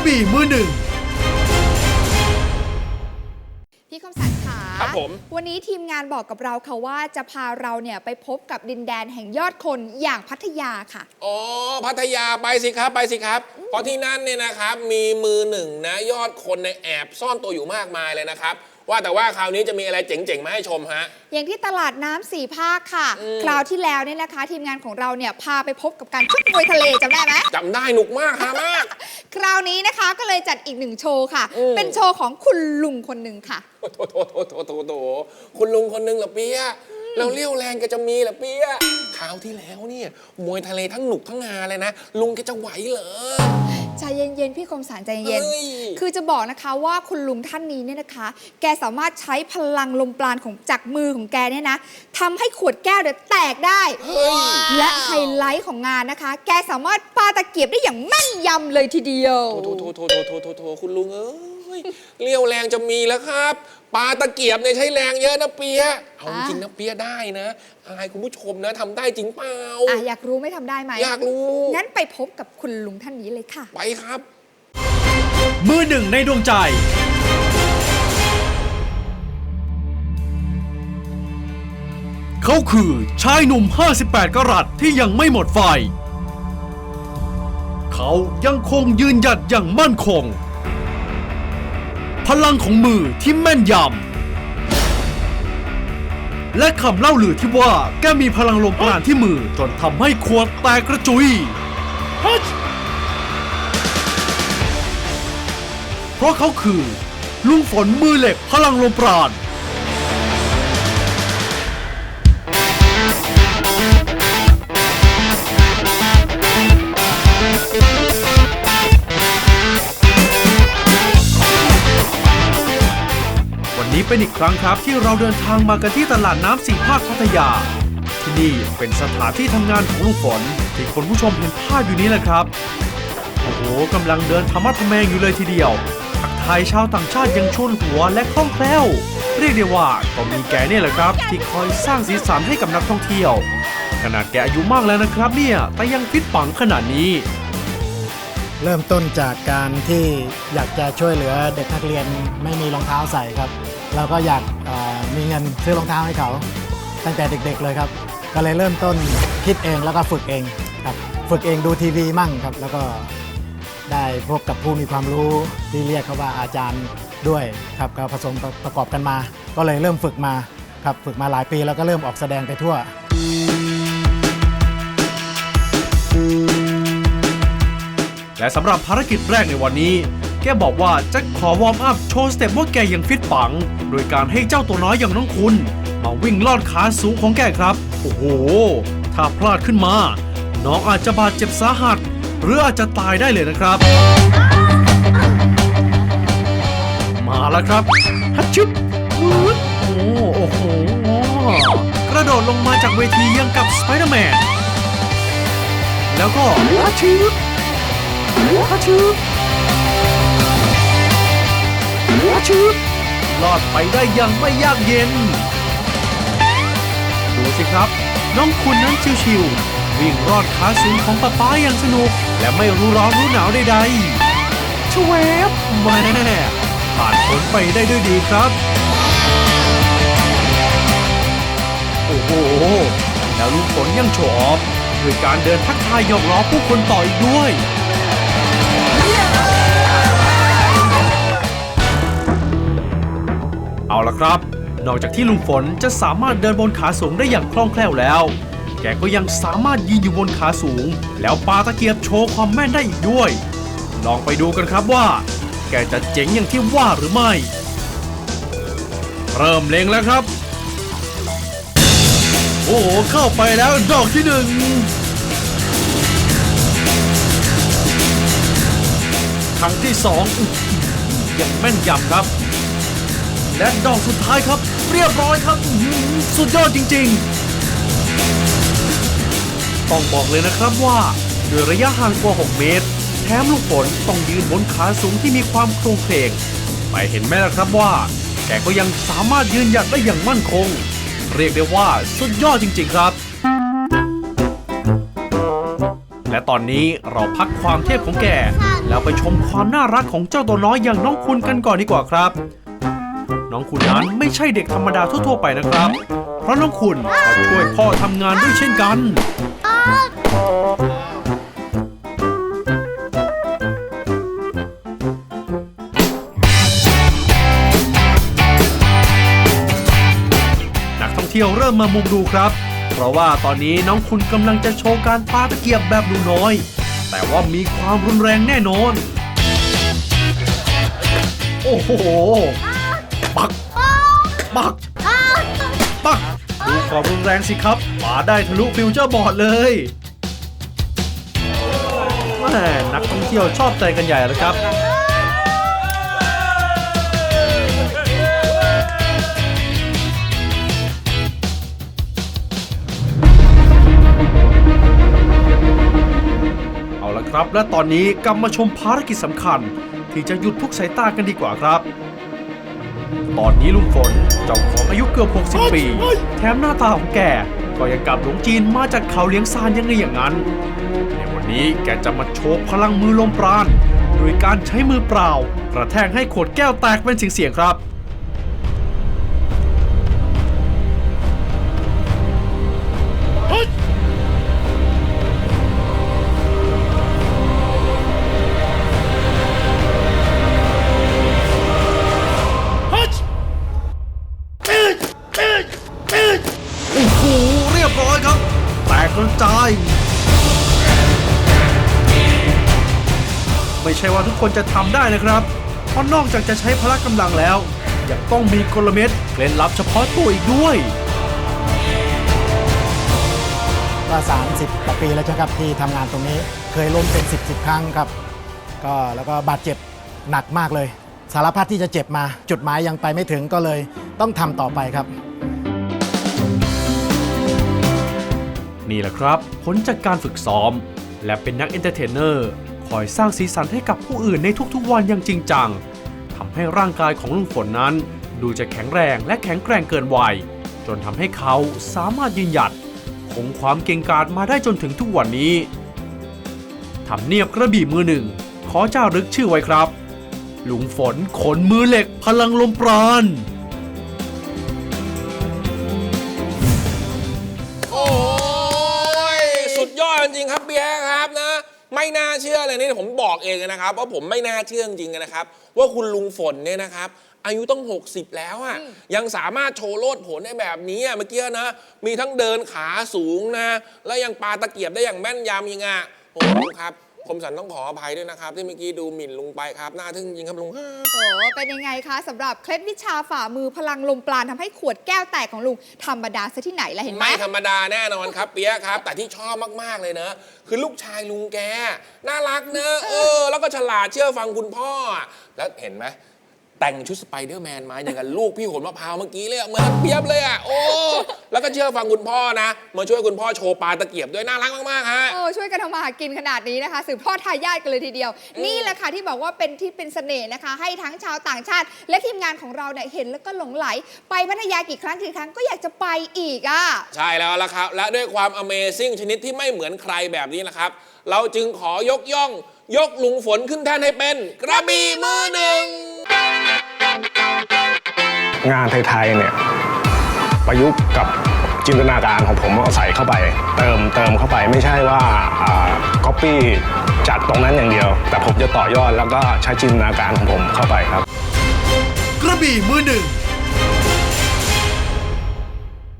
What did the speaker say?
ระบี่มือหนึ่ง พี่คมสันขาครับผม วันนี้ทีมงานบอกกับเราค่ะว่าจะพาเราเนี่ยไปพบกับดินแดนแห่งยอดคนอย่างพัทยาค่ะ อ๋อพัทยาไปสิครับไปสิครับ เพราะที่นั่นเนี่ยนะครับมีมือหนึ่งนะยอดคนในแอบซ่อนตัวอยู่มากมายเลยนะครับ ว่าแต่ว่าคราวนี้จะมีอะไรเจ๋งๆมาให้ชมฮะ อย่างที่ตลาดน้ำสี่ภาคค่ะ อืม คราวที่แล้วเนี่ยนะคะ ทีมงานของเราเนี่ยพาไปพบกับการชกมวยทะเลจำได้ไหม จำได้หนุกมากฮามาก คราวนี้นะคะก็เลยจัดอีกหนึ่งโชว์ค่ะ อืม เป็นโชว์ของคุณลุงคนหนึ่งค่ะ โถโถโถโถโถโถโถคุณลุงคนหนึงเหรอเปียะ เราเลี้ยวแรงแกจะมีเหรอเปียะคราวที่แล้วเนี่ยมวยทะเลทั้งหนุกทั้งงาเลยนะลุงแกจะไหวเหรอ ใจเย็นๆ พี่คมสารใจเย็นเฮ้ย คือจะบอกนะคะว่าคุณลุงท่านนี้เนี่ยนะคะ แกสามารถใช้พลังลมปราณของจากมือของแกเนี่ยนะทำให้ขวดแก้วเนี่ยแตกได้ เฮ้ยและไฮไลท์ของงานนะคะ แกสามารถปาตะเกียบได้อย่างแม่นยำเลยทีเดียวโถโถโถโถโถโถโถคุณลุงเอ้ ยเลี้ยวแรงจะมีแล้วครับปลาตะเกียบเนี่ยใช้แรงเยอะนะเปียะเอาจริงๆนะเปียะได้นะอายคุณผู้ชมนะทำได้จริงเปล่าอะอยากรู้ไม่ทำได้ไหมอยากรู้งั้นไปพบกับคุณลุงท่านนี้เลยค่ะ ไปครับ มือหนึ่งในดวงใจ เขาคือชายหนุ่ม 58 กรัตที่ยังไม่หมดไฟ เขายังคงยืนหยัดอย่างมั่นคง พลังของมือที่แม่นยำ และคำเล่าลือที่ว่าแกมีพลังลมปราณที่มือจนทำให้ขวดแตกกระจุย เพราะเขาคือ ลุงฝนมือเหล็กพลังลมปราณ เป็นอีกครั้งครับที่เราเดินทางมากันที่ตลาดน้ำสี่ภาคพัทยา ที่นี่เป็นสถานที่ทำงานของลุงฝนที่คนผู้ชมเห็นภาพอยู่นี้แหละครับ โอ้โหกำลังเดินธรรมะทแมงอยู่เลยทีเดียวทักทายชาวต่างชาติยังชวนหัวและคล่องแคล่ว เรียกได้ว่าก็มีแกเนี่ยแหละครับ ที่คอยสร้างสีสันให้กับนักท่องเที่ยว ขนาดแกอายุมากแล้วนะครับเนี่ยแต่ยังฟิตปังขนาดนี้ เริ่มต้นจากการที่อยากจะช่วยเหลือเด็กนักเรียนไม่มีรองเท้าใส่ครับ เราก็อยากมีเงินซื้อรองเท้าให้เขา ตั้งแต่เด็กๆเลยครับ ก็เลยเริ่มต้นคิดเองแล้วก็ฝึกเองครับฝึกเองดูทีวีมั่งครับ แล้วก็ได้พบกับผู้มีความรู้ที่เรียกเขาว่าอาจารย์ด้วยครับก็ผสมประกอบกันมา ก็เลยเริ่มฝึกมาครับฝึกมาหลายปีแล้วก็เริ่มออกแสดงไปทั่ว และสำหรับภารกิจแรกในวันนี้ แกบอกว่าจะขอวอร์มอัพโชว์สเต็ปว่าแกยังฟิตปัง โดยการให้เจ้าตัวน้อยอย่างน้องคุณ มาวิ่งลอดขาสูงของแกครับ โอ้โห ถ้าพลาดขึ้นมา น้องอาจจะบาดเจ็บสาหัส หรืออาจจะตายได้เลยนะครับ มาแล้วครับฮัชชึบโอ้โอ้โหกระโดดลงมาจากเวทียังกับสไปเดอร์แมนแล้วก็ฮัชชึบ ฮัชชืบฮัชชืบรอดไปได้อยังไม่ยากเย็น ดูสิครับ น้องคุณนั้นชิวๆวิ่งรอดขาสูงของป้าป้าอย่างสนุก และไม่รู้ร้อนรู้หนาวใดๆชวบแม่ผ่านผลไปได้ด้วยดีครับ โอ้โห แล้วลุงฝนยังโชว์ออฟด้วยการเดินทักทายหยอกล้อผู้คนต่ออีกด้วย ครับ นอกจากที่ลุงฝนจะสามารถเดินบนขาสูงได้อย่างคล่องแคล่วแล้ว แกก็ยังสามารถยืนอยู่บนขาสูง แล้วปาตะเกียบโชว์ความแม่นได้อีกด้วย ลองไปดูกันครับว่า แกจะเจ๋งอย่างที่ว่าหรือไม่ เริ่มเล็งแล้วครับ โอ้โหเข้าไปแล้วดอกที่หนึ่งครั้งที่สองอยังแม่นยำครับ และดอกสุดท้ายครับ เรียบร้อยครับสุดยอดจริง ๆ ต้องบอกเลยนะครับว่าด้วยระยะห่างกว่า 6 เมตร แถมลูกฝนต้องยืนบนขาสูงที่มีความโครงเพลงไปเห็นไหมล่ะครับว่าแกก็ยังสามารถยืนหยัดได้อย่างมั่นคง เรียกได้ว่าสุดยอดจริง ๆ ครับและและตอนนี้เราพักความเทพของแก แล้วไปชมความน่ารักของเจ้าตัวน้อยอย่างน้องคุณกันก่อนดีกว่าครับ น้องคุณนั้นไม่ใช่เด็กธรรมดาทั่วๆไปนะครับ เพราะน้องคุณก็ช่วยพ่อทำงานด้วยเช่นกัน นักท่องเที่ยวเริ่มมามุงดูครับ เพราะว่าตอนนี้น้องคุณกำลังจะโชว์การปาตะเกียบแบบหนูน้อย แต่ว่ามีความรุนแรงแน่นอน โอ้โห ปัก ปัก ปัก ดูความรุนแรงสิครับปาได้ทะลุฟิวเจอร์บอร์ดเลยแม่นักท่องเที่ยวชอบใจกันใหญ่แล้วครับเอาละครับและตอนนี้กลับมาชมภารกิจสำคัญ ที่จะหยุดทุกสายตากันดีกว่าครับ ตอนนี้ลุงฝนเจ้าของอายุเกือบ 60 ปี แถมหน้าตาของแก ก็ยังกลับหลงจีนมาจากเขาเลี้ยงซานยังไงอย่างนั้น ในวันนี้แกจะมาโชว์พลังมือลมปราณโดยการใช้มือเปล่า กระแทกให้ขวดแก้วแตกเป็นเสียงๆครับ ใช่ว่าทุกคนจะทำได้นะครับ เพราะนอกจากจะใช้พละกำลังแล้ว ยังต้องมีกลเม็ดเคล็ดลับเฉพาะตัวอีกด้วยก็30กว่าปีแล้วใช่ไหมครับที่ทำงานตรงนี้เคยล้มเป็น 10 10ครั้งครับ ก็แล้วก็บาดเจ็บหนักมากเลย สารพัดที่จะเจ็บมาจุดหมายยังไปไม่ถึงก็เลยต้องทำต่อไปครับ นี่แหละครับ ผลจากการฝึกซ้อม และเป็นนักเอนเตอร์เทนเนอร์ค อยสร้างสีสันให้กับผู้อื่นในทุกๆวันอย่างจริงจังทำให้ร่างกายของลุงฝนนั้น ดูจะแข็งแรงและแข็งแกร่งเกินวัย จนทำให้เขาสามารถยืนหยัดคงความเก่งกาจมาได้จนถึงทุกวันนี้ทำเนียบกระบี่มือหนึ่ง ขอเจ้ารึกชื่อไว้ครับ ลุงฝนขนมือเหล็กพลังลมปราณโอ้ย สุดยอดจริงครับเบียร์ครับนะ ไม่น่าเชื่อเลยนี่ผมบอกเองนะครับว่าผมไม่น่าเชื่อจริงๆนะครับ ว่าคุณลุงฝนเนี่ยนะครับ อายุต้อง 60 แล้วอะ่ะยังสามารถโชว์โลดผลได้แบบนี้อะเมื่อกี้นะ มีทั้งเดินขาสูงนะ แล้วยังปาตะเกียบได้อย่างแม่นยำยิงอะโอ้โหลุงครับ ผมสันต้องขออภัยด้วยนะครับ ที่เมื่อกี้ดูหมิ่นลุงไปครับน่าทึ่งจริงครับลุงโอ้เป็นยังไงคะสำหรับเคล็ดวิชาฝ่ามือพลังลมปราณทำให้ขวดแก้วแตกของลุงธรรมดาซะที่ไหนล่ะเห็นไหมไม่ธรรมดาแน่นอนครับ เปียะครับ แต่ที่ชอบมากๆเลยนะคือลูกชายลุงแก น่ารักเนอะเออ แล้วก็ฉลาดเชื่อฟังคุณพ่อ แล้วเห็นไหม แต่งชุดสไปเดอร์แมนมาอย่างกับลูกพี่โหนมะพร้าวเมื่อกี้เลยอะเหมือนเปียบเลยอะโอ้แล้วก็เชื่อฟังคุณพ่อนะ มาช่วยคุณพ่อโชว์ปลาตะเกียบด้วยน่ารักมากๆฮะ โอ้ช่วยกันทำมาหากินขนาดนี้นะคะ สืบทอดทายาทกันเลยทีเดียว นี่แหละค่ะที่บอกว่าเป็นที่เป็นเสน่ห์นะคะ ให้ทั้งชาวต่างชาติ และทีมงานของเราเนี่ยเห็นแล้วก็หลงไหล ไปพัทยากี่ครั้งกี่ครั้งก็อยากจะไปอีกอะ ใช่แล้วละครับ และด้วยความ Amazing ชนิดที่ไม่เหมือนใครแบบนี้นะครับ เราจึงขอยกย่อง ยกลุงฝนขึ้นแท่นให้เป็น กระบี่มือหนึ่ง งานไทยๆเนี่ยประยุกต์กับจินตนาการของผมเอาใส่เข้าไป เติมเติมเข้าไปไม่ใช่ว่าก๊อปปี้จากตรงนั้นอย่างเดียว แต่ผมจะต่อยอดแล้วก็ใช้จินตนาการของผมเข้าไปครับ กระบี่มือหนึ่ง